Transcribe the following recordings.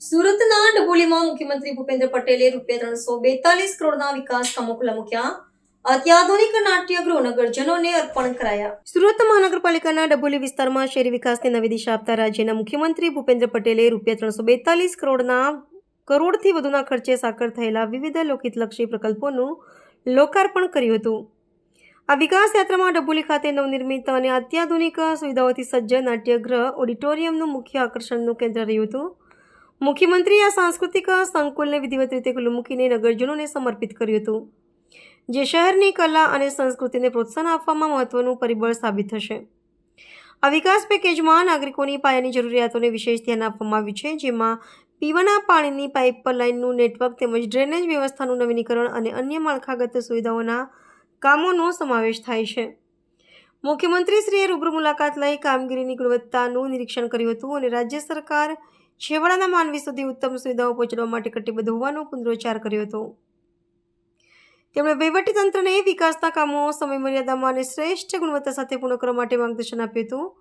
સુરતમાં મુખ્યમંત્રી ભૂપેન્દ્ર પટેલે રૂપિયા ત્રણસો બેતાલીસ કરોડના વિકાસ કામો ખુલ્લા મૂક્યા અત્યાધુનિક નાટ્યગૃહ નગરજનોને અર્પણ કરાયા. સુરત મહાનગરપાલિકાના ડબોલી વિસ્તારમાં શહેરી વિકાસને નવી દિશા આપતા રાજ્યના મુખ્યમંત્રી ભૂપેન્દ્ર પટેલે રૂપિયા ત્રણસો બેતાલીસ કરોડના કરોડથી વધુના ખર્ચે સાકર થયેલા વિવિધ લોકહિતલક્ષી પ્રકલ્પોનું લોકાર્પણ કર્યું હતું. આ વિકાસ યાત્રામાં ડબોલી ખાતે નવનિર્મિત અને અત્યાધુનિક સુવિધાઓથી સજ્જ નાટ્યગૃહ ઓડિટોરિયમનું મુખ્ય આકર્ષણનું કેન્દ્ર રહ્યું હતું. મુખ્યમંત્રીએ આ સાંસ્કૃતિક સંકુલને વિધિવત રીતે ખુલ્લું મૂકીને નગરજનોને સમર્પિત કર્યું હતું, જે શહેરની કલા અને સંસ્કૃતિને પ્રોત્સાહન આપવામાં મહત્વનું પરિબળ સાબિત થશે. આ વિકાસ પેકેજમાં નાગરિકોની પાયાની જરૂરિયાતોને વિશેષ ધ્યાન આપવામાં આવ્યું છે, જેમાં પીવાના પાણીની પાઇપલાઇનનું નેટવર્ક તેમજ ડ્રેનેજ વ્યવસ્થાનું નવીનીકરણ અને અન્ય માળખાગત સુવિધાઓના કામોનો સમાવેશ થાય છે. મુખ્યમંત્રીશ્રીએ રૂબરૂ મુલાકાત લઈ કામગીરીની ગુણવત્તાનું નિરીક્ષણ કર્યું હતું અને રાજ્ય સરકાર છેવાડાના માનવી સુધી ઉત્તમ સુવિધાઓ પહોંચાડવા માટે કટિબદ્ધ હોવાનો પુનરોચ્ચાર કર્યો હતો. તેમણે વહીવટીતંત્રને વિકાસના કામો, સમયમર્યાદામાં અને શ્રેષ્ઠ ગુણવત્તા સાથે પૂર્ણ કરવા માટે માર્ગદર્શન આપ્યું હતું.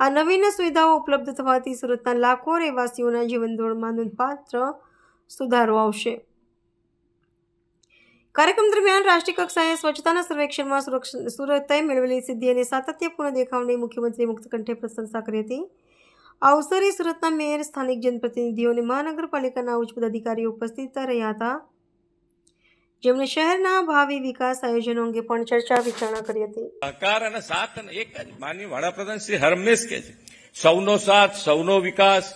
આ નવીન સુવિધાઓ ઉપલબ્ધ થવાથી સુરતના લાખો રહેવાસીઓના જીવન નોંધપાત્ર સુધારો આવશે. કાર્યક્રમ દરમિયાન રાષ્ટ્રીય કક્ષાએ સ્વચ્છતાના સર્વેક્ષણમાં સુરક્ષ- સુરતે મેળવેલી સિદ્ધિ અને સાતત્યપૂર્ણ દેખાવની મુખ્યમંત્રી મુક્ત કંઠે પ્રશંસા કરી હતી. આ અવસરે સુરતના મેયર સ્થાનિક જનપ્રતિનિધિઓ અને મહાનગરપાલિકાના ઉચ્ચ પદાધિકારીઓ ઉપસ્થિત રહ્યા હતા। જેમણે શહેરના ભાવિ વિકાસ આયોજનો અંગે પણ ચર્ચા વિચારણા કરી હતી. સહકાર અને સાથ અને એક જ માનનીય વડાપ્રધાન શ્રી હરમેશ કે છે, સૌનો સાથ, સૌનો વિકાસ,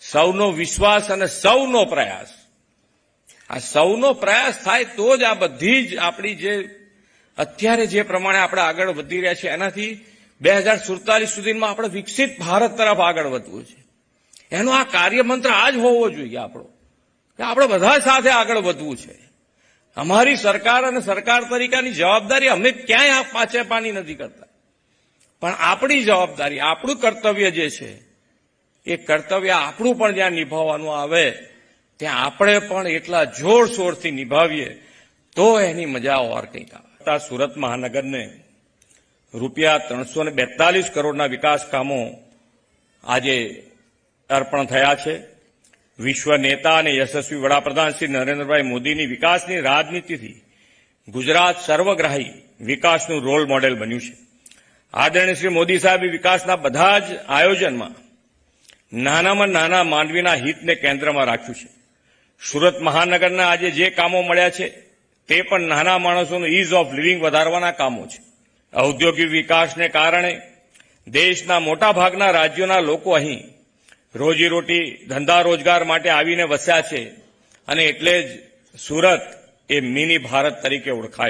સૌનો વિશ્વાસ અને સૌનો પ્રયાસ. આ સૌનો પ્રયાસ થાય તો જ આ બધી જ આપણી જે, અત્યારે જે પ્રમાણે આપણે આગળ વધી રહ્યા છીએ, એનાથી બે હજાર સુડતાલીસ સુધીમાં આપણે વિકસિત ભારત તરફ આગળ વધવું છે. એનો આ કાર્યમંત્ર આ જ હોવો જોઈએ આપણો. કે આપણે બધા સાથે આગળ વધવું છે. અમારી સરકાર અને સરકાર તરીકેની જવાબદારી અમે ક્યાંય પાછે પાની નથી કરતા. પણ આપણી જવાબદારી, આપણું કર્તવ્ય જે છે, એ કર્તવ્ય આપણું પણ જ્યાં નિભાવવાનું આવે, ત્યાં આપણે પણ એટલા જોરશોરથી નિભાવીએ, તો એની મજા ઓર કંઈક આવે. સુરત મહાનગરને રૂપિયા ત્રણસો ને બેતાલીસ કરોડના વિકાસ કામો આજે અર્પણ થયા છે. વિશ્વ નેતા અને યશસ્વી વડાપ્રધાન શ્રી નરેન્દ્રભાઈ મોદીની વિકાસની રાજનીતિથી ગુજરાત સર્વગ્રાહી વિકાસનું રોલ મોડેલ બન્યું છે. આદરણીય શ્રી મોદી સાહેબે વિકાસના બધા જ આયોજનમાં નાનામાં નાના માનવીના હિતને કેન્દ્રમાં રાખ્યું છે. સુરત મહાનગરના આજે જે કામો મળ્યા છે, તે પણ નાના માણસોનું ઇઝ ઓફ લિવિંગ વધારવાના કામો છે. ઔદ્યોગિક વિકાસને કારણે દેશના મોટાભાગના રાજ્યોના લોકો અહીં રોજીરોટી ધંધા રોજગાર માટે આવીને વસ્યા છે. અને એટલે જ સુરત એ મિની ભારત તરીકે ઓળખાય